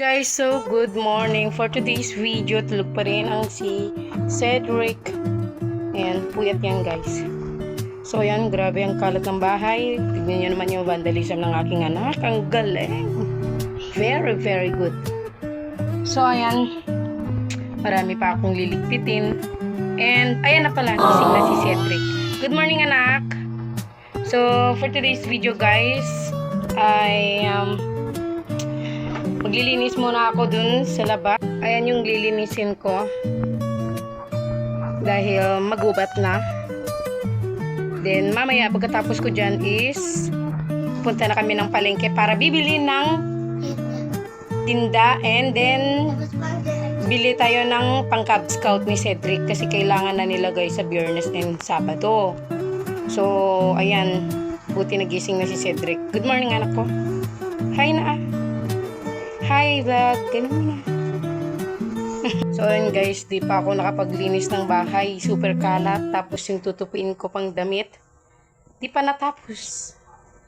Guys, so good morning. For today's video, tulog pa rin ang si Cedric. Ayan, puyat yan guys. So ayan, grabe ang kalat ng bahay. Tignan nyo naman yung vandalism ng aking anak. Ang galing. Very, very good. So ayan, marami pa akong liligpitin. And ayan na pala, gising na si Cedric. Good morning anak! So for today's video guys, I um, Maglilinis muna ako dun sa labas. Ayan yung lilinisin ko. Dahil magubat na. Then mamaya pagkatapos ko dyan is punta na kami ng palengke para bibili ng tinda and then bili tayo ng pang Cub Scout ni Cedric kasi kailangan na nila guys sa Biyernes and Sabado. So, ayan. Buti nagising na si Cedric. Good morning anak ko. Hi na ah. Hi vlog. Ganun mo na. so ayun guys, di pa ako nakapaglinis ng bahay. Super kalat. Tapos yung tutupiin ko pang damit. Di pa natapos.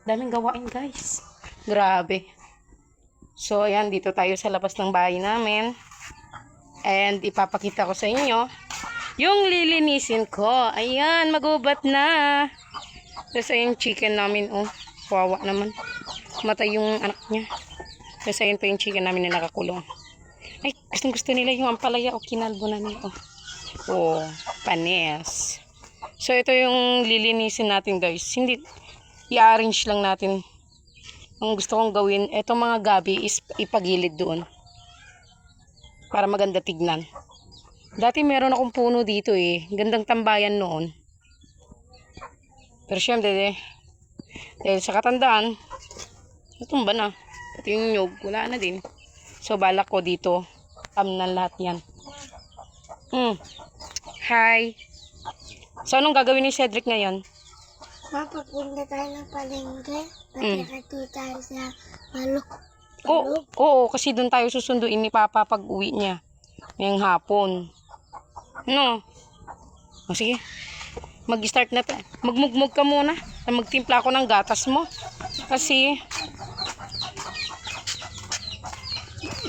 Daming gawain guys. Grabe. So ayan, dito tayo sa labas ng bahay namin. And ipapakita ko sa inyo yung lilinisin ko. Ayan, magubat na. Tapos ayun, chicken namin. Oh, wawa naman. Matay yung anak niya. Tapos ayun pa yung chicken namin na nakakulong. Ay, gustong gusto nila yung ampalaya o kinalbo na nila. Oh, oh panes. So, ito yung lilinisin natin guys. Hindi, i-arrange lang natin. Ang gusto kong gawin, etong mga gabi is ipagilid doon. Para maganda tignan. Dati meron akong puno dito eh. Gandang tambayan noon. Pero syempre, dahil sa katandaan, natumba na. Pati yung nyug, wala na din. So, balak ko dito. Am na lahat yan. Hmm. Hi. So, anong gagawin ni Cedric ngayon? Mapapunta tayo ng palengke. Mm. Pati tayo sa malok. Oo, oo, kasi doon tayo susunduin ni Papa pag uwi niya. Ngayong hapon. No? O sige. Mag-start na tayo. Magmugmug ka muna. Magtimpla ako ng gatas mo. Kasi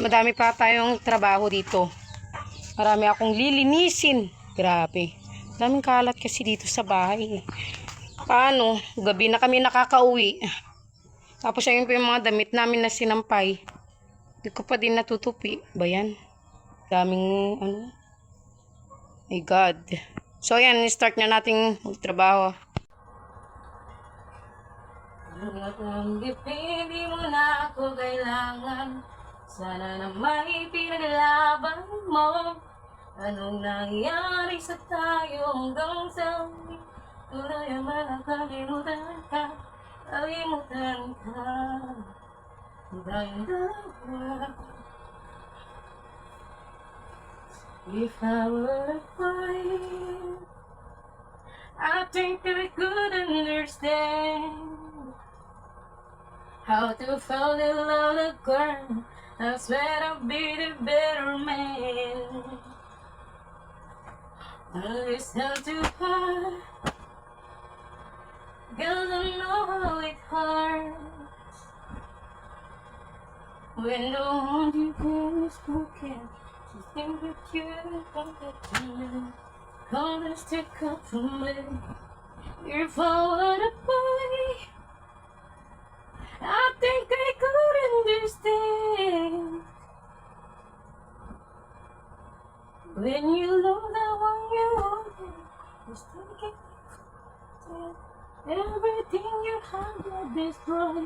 madami pa tayong trabaho dito. Marami akong lilinisin. Grabe. Daming kalat kasi dito sa bahay. Paano? Gabi na kami nakakauwi. Tapos ayun pa yung mga damit namin na sinampay. Hindi ko pa din natutupi. Ba yan? Daming ano. My God. So ayan, start na nating magtrabaho. Hindi mo na ako kailangan Sana mo? Anong nangyari sa Tunay ang ka Kalimutan ka. Dalawa If I were think that I could understand How to fall in love with a girl I swear I'll be the better man. But it's not too hard. Cause I know how it hurts. When the one you care is broken, you think that you don't get to me. Call us to compliment. You're forward a boy. I think I could understand. When you love the one you get Everything you have will destroy.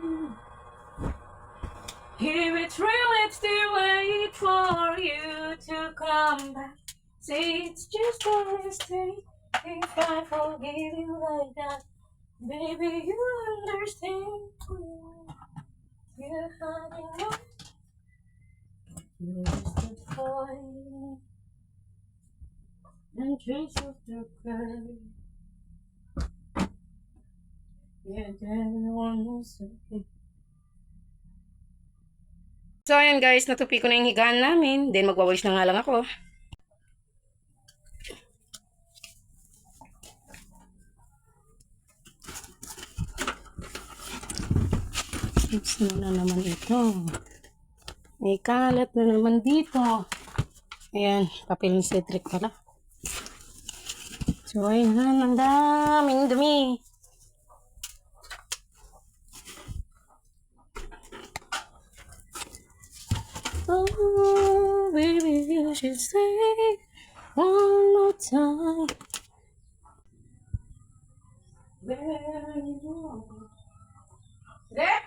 It's real, it's still wait for you to come back. Say it's just a mistake. If I forgive you like that Baby, you understand You're hiding You're just a boy And trace of the crowd Yeah, everyone is okay So, ayan guys, natupi ko na yung higaan namin. Then, magwawalis na nga lang ako. Oops, na naman ito. May kalat na naman dito. Ayan, papel ni Cedric pala. So, ayan, ang daming dumi. Oh, baby, you should stay one more time. Where are you? Rep!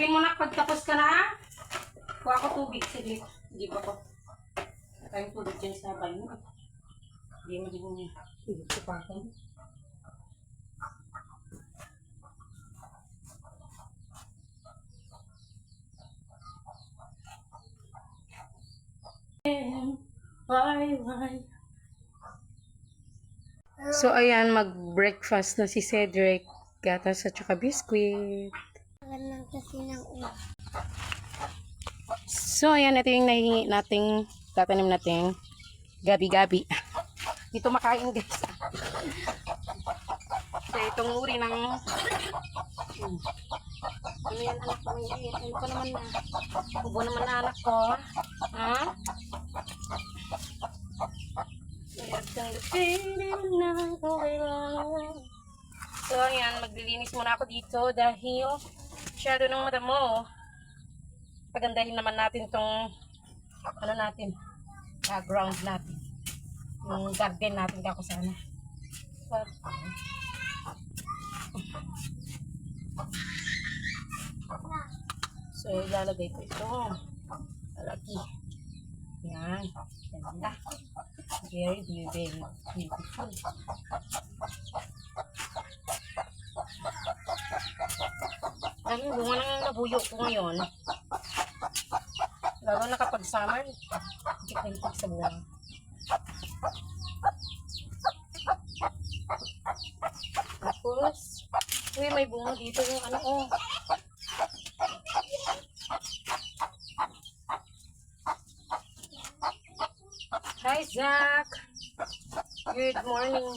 Sabihin mo na, pagtapos ka na, kuha ko tubig. Sige, hindi pa ko. Tayong tubig dyan sa bayo. Hindi mo din ko pa ako. Bye, bye. So, ayan, mag-breakfast na si Cedric. Gatas at saka biscuit. Ganun kasi ng ulo. So, ayan, ito yung nahingi nating, tatanim nating gabi-gabi. Dito makain, guys. So, itong uri ng... Hmm. Ano yan, anak ko? Ano ko naman na? Ubo naman na anak ko. Ha? So, ayan, maglilinis muna ako dito dahil shadow ng mata mo pagandahin naman natin tong ano natin background natin. Yung garden natin kako sana so ilalagay ko ito. Lagi yan. Ganda. Very very very beautiful ano bunga nang nabuyo ko ngayon Lalo na kapag summer, hindi ka hilig sa bunga. Tapos, uy, may bunga dito yung ano, oh. Hi, Zach. Good morning.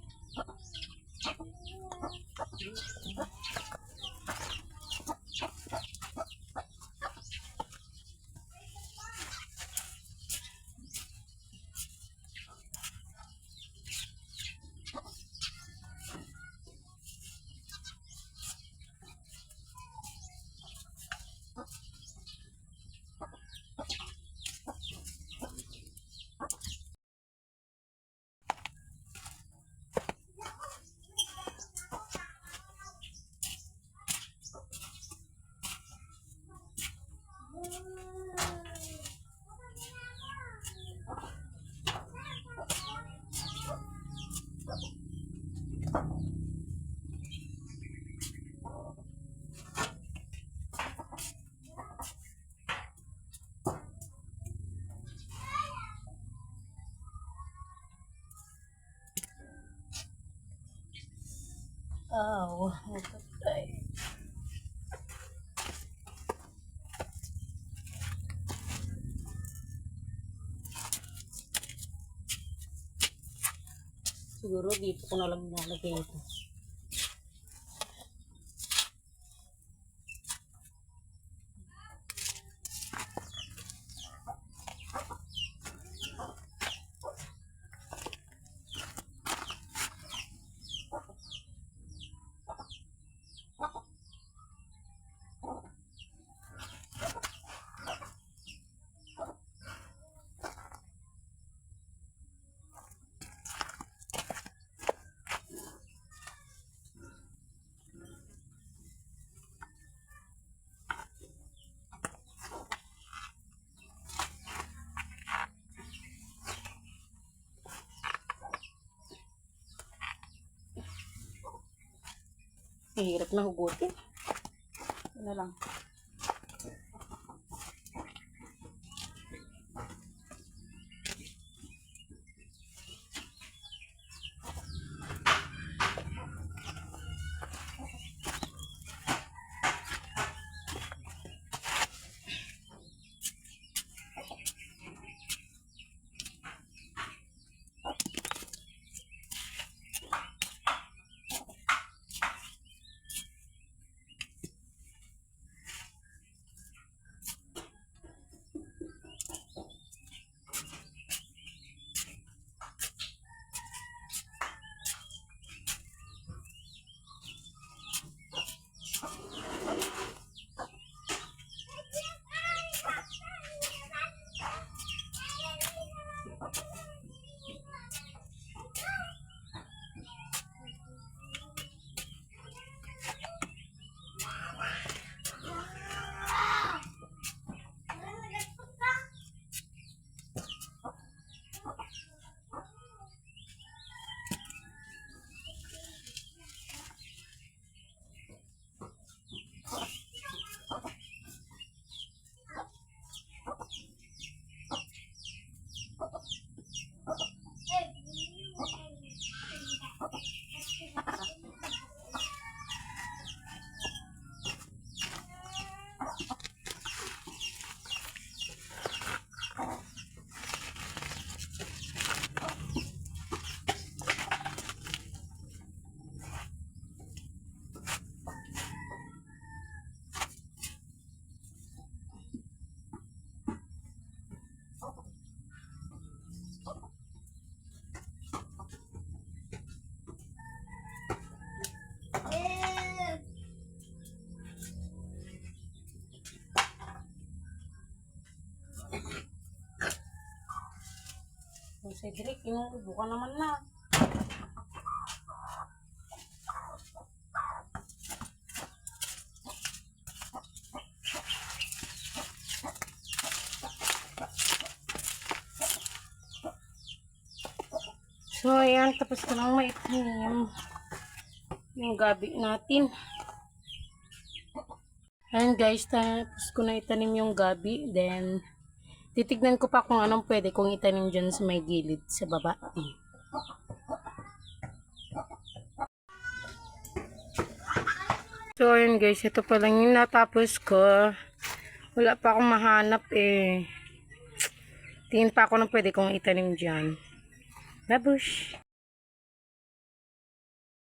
Oh, nagkatay. Siguro dito ko na lang nalagay ito. Mahirap na hugutin. Ano lang. Cedric, yung buka naman na. So, ayan, tapos ko lang maitim. yung gabi natin. Ayan guys, tapos ko na itanim yung gabi. Then, titignan ko pa kung anong pwede kong itanim dyan sa may gilid sa baba. So, ayun guys, ito pa lang yung natapos ko. Wala pa akong mahanap eh. Tingin pa ako ng pwede kong itanim dyan. Babush!